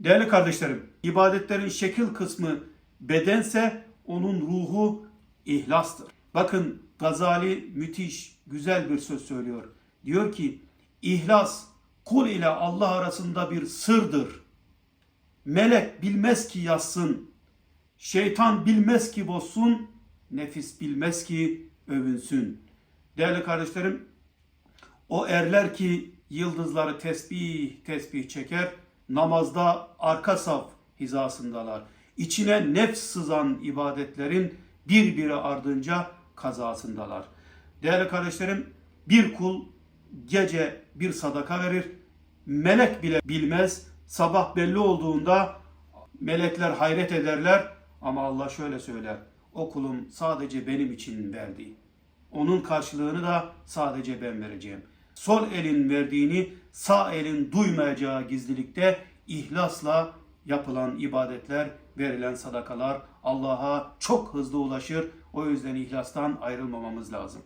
Değerli kardeşlerim, ibadetlerin şekil kısmı bedense onun ruhu ihlastır. Bakın Gazali müthiş, güzel bir söz söylüyor. Diyor ki, ihlas kul ile Allah arasında bir sırdır. Melek bilmez ki yazsın, şeytan bilmez ki bozsun, nefis bilmez ki övünsün. Değerli kardeşlerim, o erler ki yıldızları tesbih tesbih çeker, namazda arka saf hizasındalar. İçine nefs sızan ibadetlerin birbiri ardınca kazasındalar. Değerli kardeşlerim, bir kul gece bir sadaka verir, melek bile bilmez, sabah belli olduğunda melekler hayret ederler ama Allah şöyle söyler, o kulum sadece benim için verdi. Onun karşılığını da sadece ben vereceğim. Sol elin verdiğini sağ elin duymayacağı gizlilikte ihlasla yapılan ibadetler, verilen sadakalar Allah'a çok hızlı ulaşır. O yüzden ihlastan ayrılmamamız lazım.